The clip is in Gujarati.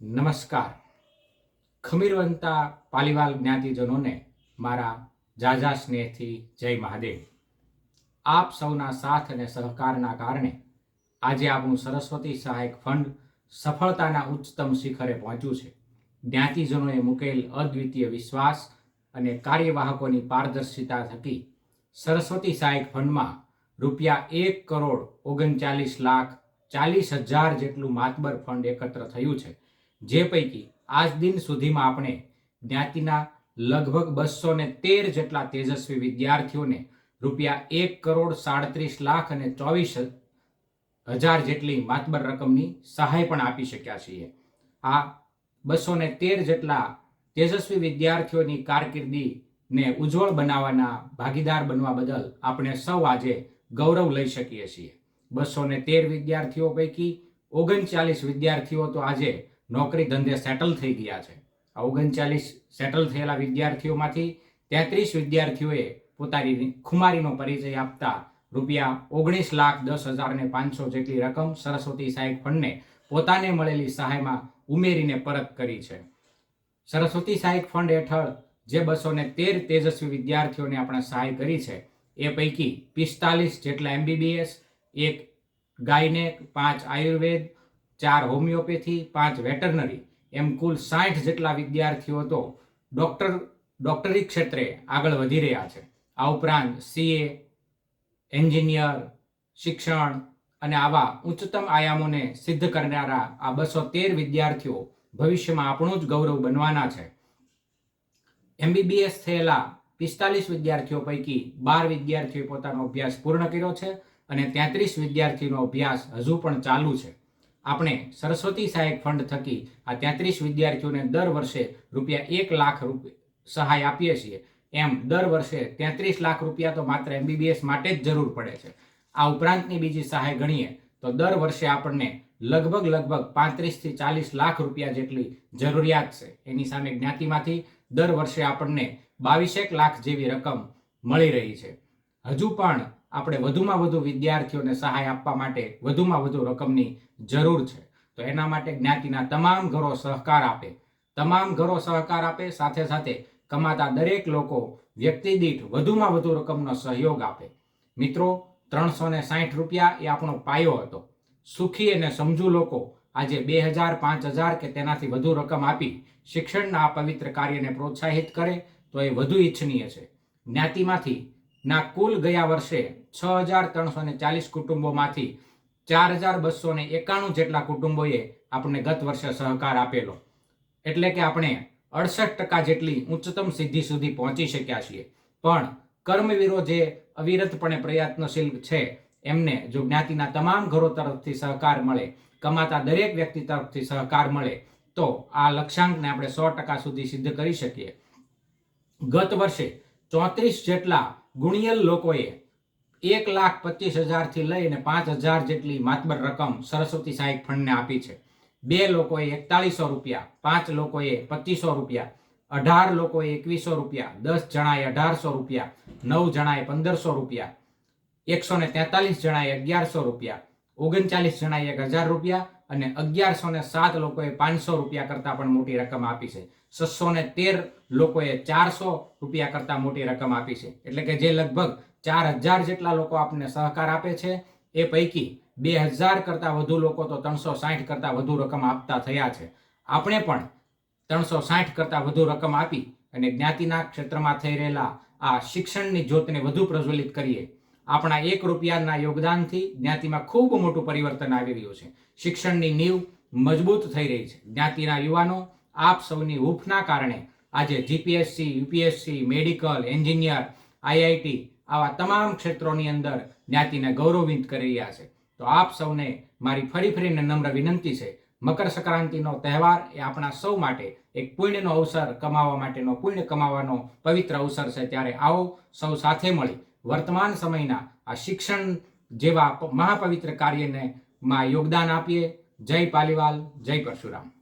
નમસ્કાર. ખમીરવંતા પાલીવાલ જ્ઞાતિજનોને મારા જાજા સ્નેહથી જય મહાદેવ. આપ સૌના સાથ અને સહકારના કારણે આજે આપણું સરસ્વતી સહાયક ફંડ સફળતાના ઉચ્ચતમ શિખરે પહોંચ્યું છે. જ્ઞાતિજનોએ મૂકેલ અદ્વિતીય વિશ્વાસ અને કાર્યવાહકોની પારદર્શિતા થકી સરસ્વતી સહાયક ફંડમાં રૂપિયા એક કરોડ ઓગણચાલીસ લાખ ચાલીસ હજાર જેટલું માતબર ફંડ એકત્ર થયું છે. જે પૈકી આજ દિન સુધીમાં આપણે જ્ઞાતિના લગભગ બસો ને તેર જેટલા તેજસ્વી વિદ્યાર્થીઓને રૂપિયા એક કરોડ સાડત્રીસ લાખ અને ચોવીસ હજાર જેટલી માતબર રકમની સહાય પણ આપી શક્યા છીએ. આ બસો ને તેર જેટલા તેજસ્વી વિદ્યાર્થીઓની કારકિર્દીને ઉજ્જવળ બનાવવાના ભાગીદાર બનવા બદલ આપણે સૌ આજે ગૌરવ લઈ શકીએ છીએ. બસો ને તેર વિદ્યાર્થીઓ પૈકી ઓગણચાલીસ વિદ્યાર્થીઓ તો આજે નોકરી ધંધે સેટલ થઈ ગયા છે. ઓગણચાલીસ સેટલ થયેલા વિદ્યાર્થીઓમાંથી તેત્રીસ વિદ્યાર્થીઓએ પોતાની ખુમારીનો પરિચય આપતા રૂપિયા ઓગણીસ લાખ દસ હજાર ને પાંચસો જેટલી રકમ સરસ્વતી સહાયક ફંડને પોતાને મળેલી સહાયમાં ઉમેરીને પરત કરી છે. સરસ્વતી સહાયક ફંડ હેઠળ જે બસો ને તેર તેજસ્વી વિદ્યાર્થીઓને આપણે સહાય કરી છે, એ પૈકી પિસ્તાલીસ જેટલા એમબીબીએસ, એક ગાયનેક, પાંચ આયુર્વેદ ચાર હોમિયોપેથી, પાંચ વેટરનરી, એમ કુલ સાઠ જેટલા વિદ્યાર્થીઓ તો ડૉક્ટર, ડૉક્ટરી ક્ષેત્રે આગળ વધી રહ્યા છે. આ ઉપરાંત સીએ એન્જિનિયર, શિક્ષણ અને આવા ઉચ્ચતમ આયામોને સિદ્ધ કરનારા આ બસો તેર વિદ્યાર્થીઓ ભવિષ્યમાં આપણું જ ગૌરવ બનવાના છે. એમબીબીએસ થયેલા પિસ્તાલીસ વિદ્યાર્થીઓ પૈકી બાર વિદ્યાર્થીઓએ પોતાનો અભ્યાસ પૂર્ણ કર્યો છે અને તેત્રીસ વિદ્યાર્થીઓનો અભ્યાસ હજુ પણ ચાલુ છે. આપણે સરસ્વતી સહાયક ફંડ થકી આ તેત્રીસ વિદ્યાર્થીઓને દર વર્ષે રૂપિયા એક લાખ સહાય આપીએ છીએ. એમ દર વર્ષે તેત્રીસ લાખ રૂપિયા તો માત્ર એમબીબીએસ માટે જ જરૂર પડે છે. આ ઉપરાંતની બીજી સહાય ગણીએ તો દર વર્ષે આપણને લગભગ લગભગ પાંત્રીસથી ચાલીસ લાખ રૂપિયા જેટલી જરૂરિયાત છે. એની સામે જ્ઞાતિમાંથી દર વર્ષે આપણને બાવીસેક લાખ જેવી રકમ મળી રહી છે. હજુ પણ આપણે વધુમાં વધુ વિદ્યાર્થીઓને સહાય આપવા માટે વધુમાં વધુ રકમની જરૂર છે. તો એના માટે જ્ઞાતિના તમામ ઘરો સહકાર આપે. તમામ ઘરો સહકાર આપે, સાથે સાથે કમાતા દરેક લોકો વ્યક્તિ દીઠ વધુમાં વધુ રકમનો સહયોગ આપે. મિત્રો, ત્રણસો ને સાઠ રૂપિયા એ આપણો પાયો હતો. સુખી અને સમજુ લોકો આજે બે હજાર, પાંચ હજાર કે તેનાથી વધુ રકમ આપી શિક્ષણના આ પવિત્ર કાર્યને પ્રોત્સાહિત કરે તો એ વધુ ઈચ્છનીય છે. જ્ઞાતિમાંથી ના, કુલ ગયા વર્ષે છ હજાર ત્રણસો ને ચાલીસ કુટુંબોમાંથી ચાર હજાર બસો ને એકાણું જેટલા કુટુંબોએ આપણને ગત વર્ષે સહકાર આપેલો. એટલે કે આપણે અડસઠ ટકા જેટલી ઉચ્ચતમ સિદ્ધિ સુધી પહોંચી શક્યા છીએ. પણ કર્મવીરો જે અવિરતપણે પ્રયત્નશીલ છે, એમને જો જ્ઞાતિના તમામ ઘરો તરફથી સહકાર મળે, કમાતા દરેક વ્યક્તિ તરફથી સહકાર મળે, તો આ લક્ષ્યાંકને આપણે સો ટકા સુધી સિદ્ધ કરી શકીએ. ગત વર્ષે ચોત્રીસ જેટલા ગુણિયલ લોકોએ એક લાખ પચીસ હજારથી લઈને પાંચ હજાર જેટલી માતબર રકમ સરસ્વતી સહાયક ફંડને આપી છે. બે લોકોએ એકતાલીસો રૂપિયા, પાંચ લોકોએ પચીસો રૂપિયા, અઢાર લોકોએ એકવીસો રૂપિયા, દસ જણાએ અઢારસો રૂપિયા, નવ જણાએ પંદરસો રૂપિયા, એકસો ને તેતાલીસ જણાએ અગિયારસો રૂપિયા, ઓગણચાલીસ જણાએ એક હજાર રૂપિયા અને અગિયારસો ને સાત લોકોએ પાંચસો રૂપિયા કરતાં પણ મોટી રકમ આપી છે. છસો ને તેર લોકોએ ચારસો રૂપિયા કરતાં મોટી રકમ આપી છે. એટલે કે જે લગભગ ચાર હજાર જેટલા લોકો આપને સહકાર આપે છે, એ પૈકી બે હજાર કરતાં વધુ લોકો તો ત્રણસો સાઠ કરતાં વધુ રકમ આપતા થયા છે. આપણે પણ ત્રણસો સાઠ કરતાં વધુ રકમ આપી અને જ્ઞાતિના ક્ષેત્રમાં થઈ રહેલા આ શિક્ષણની જ્યોતને વધુ પ્રજ્વલિત કરીએ. આપણા એક રૂપિયાના યોગદાનથી જ્ઞાતિમાં ખૂબ મોટું પરિવર્તન આવી રહ્યું છે. શિક્ષણની નીવ મજબૂત થઈ રહી છે. જ્ઞાતિના યુવાનો આપ સૌની હૂંફના કારણે આજે GPSC, UPSC, medical, engineer, IIT આવા તમામ ક્ષેત્રોની અંદર જ્ઞાતિને ગૌરવવિંત કરી રહ્યા છે. તો આપ સૌને મારી ફરી ફરીને નમ્ર વિનંતી છે. મકર સંક્રાંતિનો તહેવાર એ આપણા સૌ માટે એક પુણ્યનો અવસર કમાવા માટેનો પુણ્ય કમાવાનો પવિત્ર અવસર છે. ત્યારે આવો સૌ સાથે મળી વર્તમાન સમયના આ શિક્ષણ જેવા મહાપવિત્ર કાર્યને માં યોગદાન આપીએ. જય પાલીવાલ જય પરશુરામ.